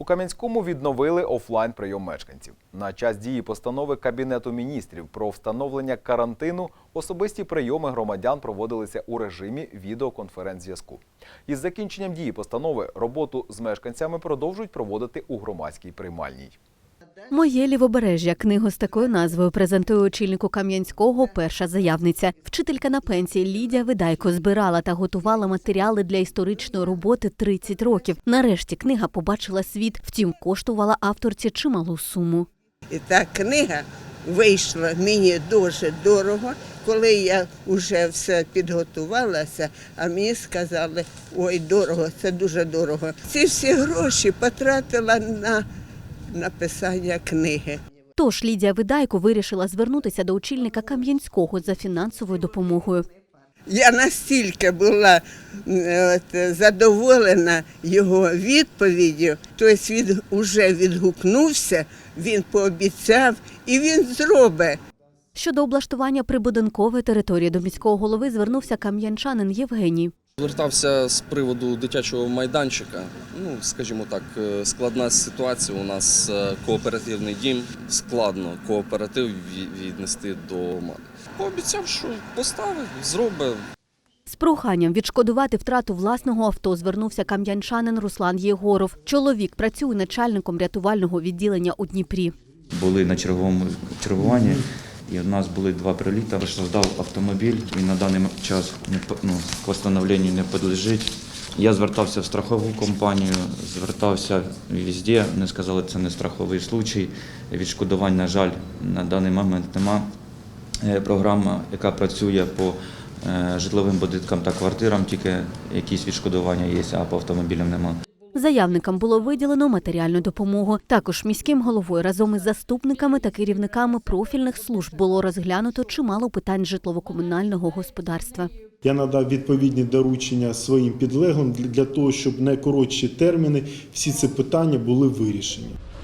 У Кам'янському відновили офлайн прийом мешканців. На час дії постанови Кабінету міністрів про встановлення карантину особисті прийоми громадян проводилися у режимі відеоконференц-зв'язку. Із закінченням дії постанови роботу з мешканцями продовжують проводити у громадській приймальній. Моє лівобережжя книгу з такою назвою презентує очільнику Кам'янського перша заявниця. Вчителька на пенсії Лідія Видайко збирала та готувала матеріали для історичної роботи 30 років. Нарешті книга побачила світ, втім коштувала авторці чималу суму. І та книга вийшла мені дуже дорого. Коли я вже все підготувалася, а мені сказали, ой, дорого, це дуже дорого. Ці всі гроші потратила на написання книги. Тож Лідія Видайко вирішила звернутися до очільника Кам'янського за фінансовою допомогою. Я настільки була от, задоволена його відповіддю, тобто він вже відгукнувся, він пообіцяв і він зробить. Щодо облаштування прибудинкової території до міського голови звернувся кам'янчанин Євгеній. Звертався з приводу дитячого майданчика. Ну, скажімо так, е, складна ситуація. У нас е, кооперативний дім. Складно кооператив віднести до ма- Пообіцяв, що поставить, зробить. З проханням відшкодувати втрату власного авто звернувся кам'янчанин Руслан Єгоров. Чоловік працює начальником рятувального відділення у Дніпрі. були на черговому чергуванні, і у нас були два приліти. Постраждав автомобіль, він на даний час ну, к встановленню не підлежить. Я звертався в страхову компанію, звертався везде, вони сказали, це не страховий случай. Відшкодувань, на жаль, на даний момент нема. Е, Програма, яка працює по е, житловим будинкам та квартирам, тільки якісь відшкодування є, а по автомобілям немає. Заявникам було виділено матеріальну допомогу. Також міським головою разом із заступниками та керівниками профільних служб було розглянуто чимало питань житлово-комунального господарства. Я надав відповідні доручення своїм підлеглим для- того, щоб найкоротші терміни всі ці питання були вирішені.